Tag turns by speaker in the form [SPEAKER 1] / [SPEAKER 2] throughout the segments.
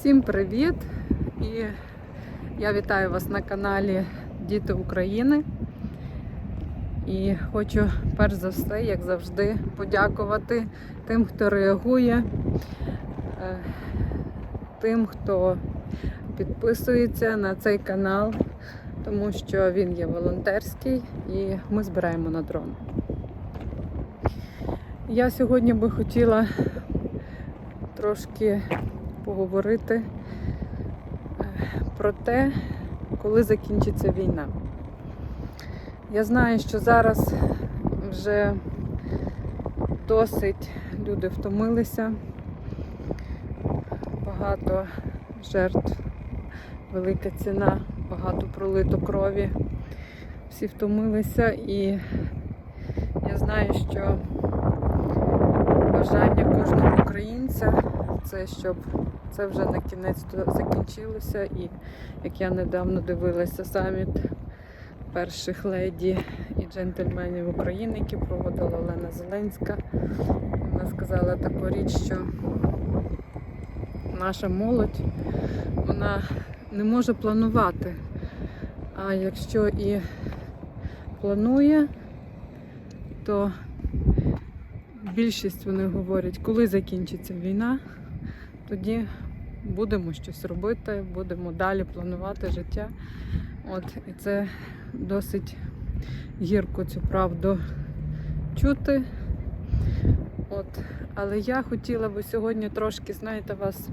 [SPEAKER 1] Всім привіт! І я вітаю вас на каналі Діти України. І хочу перш за все, як завжди, подякувати тим, хто реагує, е, тим, хто підписується на цей канал, тому що він є волонтерський і ми збираємо на дрон. Я сьогодні би хотіла трошки поговорити е, про те, коли закінчиться війна. Я знаю, що зараз вже досить люди втомилися, багато жертв, велика ціна, багато пролито крові. Всі втомилися і я знаю, що бажання кожного українця це щоб це вже на кінець закінчилося. І як я недавно дивилася саміт перших леді і джентльменів України, які проводила Олена Зеленська, вона сказала таку річ, що наша молодь вона не може планувати. А якщо і планує, то більшість вони говорять, коли закінчиться війна, тоді будемо щось робити, будемо далі планувати життя. От, І це досить гірко цю правду чути. От, Але я хотіла би сьогодні трошки, знаєте, вас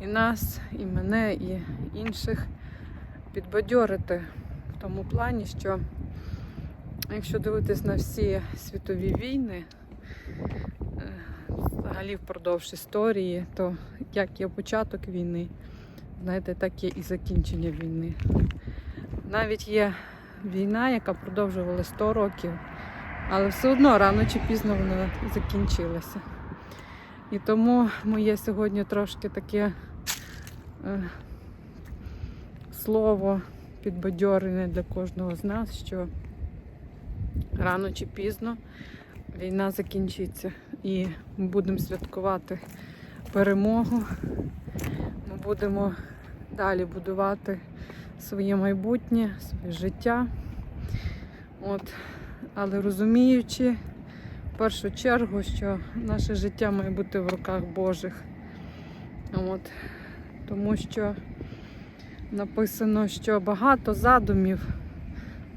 [SPEAKER 1] і нас, і мене, і інших підбадьорити в тому плані, що якщо дивитись на всі світові війни, взагалі впродовж історії, то як є початок війни, знаєте, так є і закінчення війни. Навіть є війна, яка продовжувала 100 років, але все одно рано чи пізно вона закінчилася. І тому моє сьогодні трошки таке е, слово підбадьорене для кожного з нас, що рано чи пізно війна закінчиться і ми будемо святкувати перемогу. Ми будемо далі будувати своє майбутнє, своє життя. От. Але розуміючи в першу чергу, що наше життя має бути в руках Божих. От. Тому що написано, що багато задумів,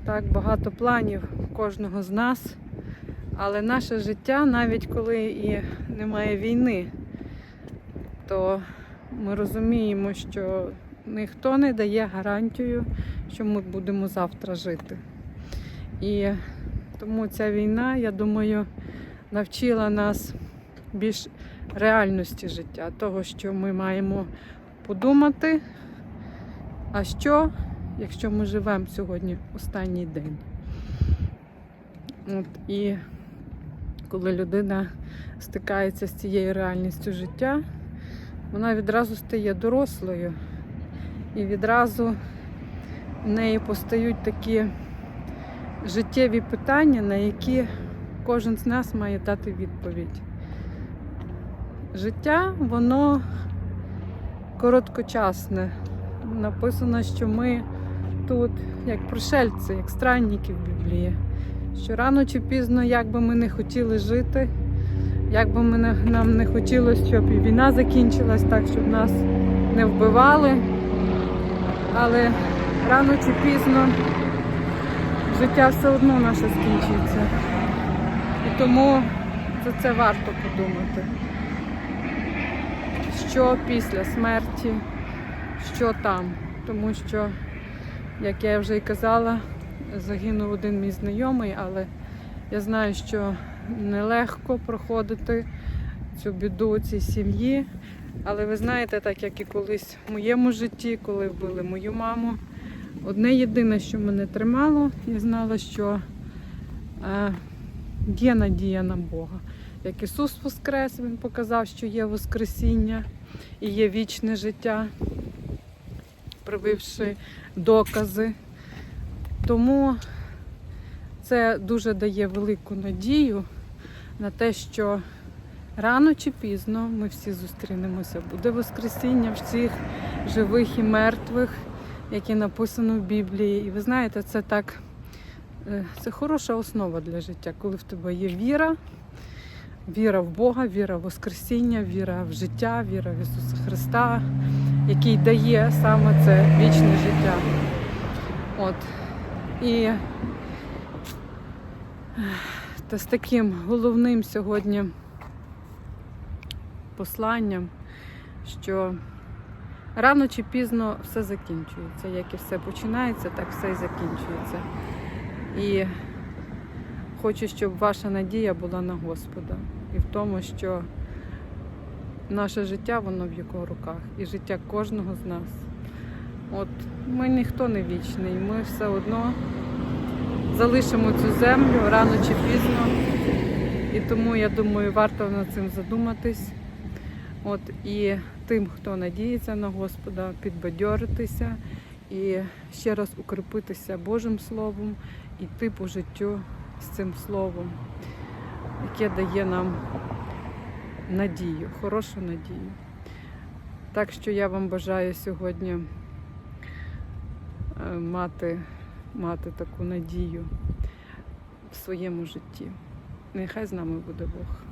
[SPEAKER 1] так, багато планів кожного з нас. Але наше життя, навіть коли і немає війни, то ми розуміємо, що ніхто не дає гарантію, що ми будемо завтра жити. І тому ця війна, я думаю, навчила нас більш реальності життя, того, що ми маємо подумати, а що, якщо ми живемо сьогодні останній день. От, І коли людина стикається з цією реальністю життя, вона відразу стає дорослою. І відразу в неї постають такі життєві питання, на які кожен з нас має дати відповідь. Життя, воно короткочасне. Написано, що ми тут як пришельці, як странники в Біблії що рано чи пізно, як би ми не хотіли жити, як би ми нам не хотілося, щоб і війна закінчилась так, щоб нас не вбивали. Але рано чи пізно життя все одно наше скінчиться. І тому за це варто подумати. Що після смерті, що там. Тому що, як я вже і казала, загинув один мій знайомий, але я знаю, що нелегко проходити цю біду цій сім'ї. Але ви знаєте, так як і колись в моєму житті, коли вбили мою маму, одне єдине, що мене тримало, я знала, що е, є надія на Бога. Як Ісус Воскрес, Він показав, що є Воскресіння і є вічне життя, прививши докази. Тому це дуже дає велику надію на те, що рано чи пізно ми всі зустрінемося. Буде Воскресіння всіх живих і мертвих, які написано в Біблії. І ви знаєте, це так, е, це хороша основа для життя, коли в тебе є віра. Віра в Бога, віра в Воскресіння, віра в життя, віра в Ісуса Христа, який дає саме це вічне життя. От. І та з таким головним сьогодні посланням, що рано чи пізно все закінчується. Як і все починається, так все і закінчується. І хочу, щоб ваша надія була на Господа і в тому, що наше життя, воно в його руках, і життя кожного з нас. От ми ніхто не вічний, ми все одно залишимо цю землю рано чи пізно. І тому я думаю, варто над цим задуматись. От і тим, хто надіється на Господа, підбадьоритися і ще раз укріпитися Божим Словом, іти по життю з цим словом, яке дає нам надію, хорошу надію. Так що я вам бажаю сьогодні мати, мати таку надію в своєму житті. Нехай з нами буде Бог.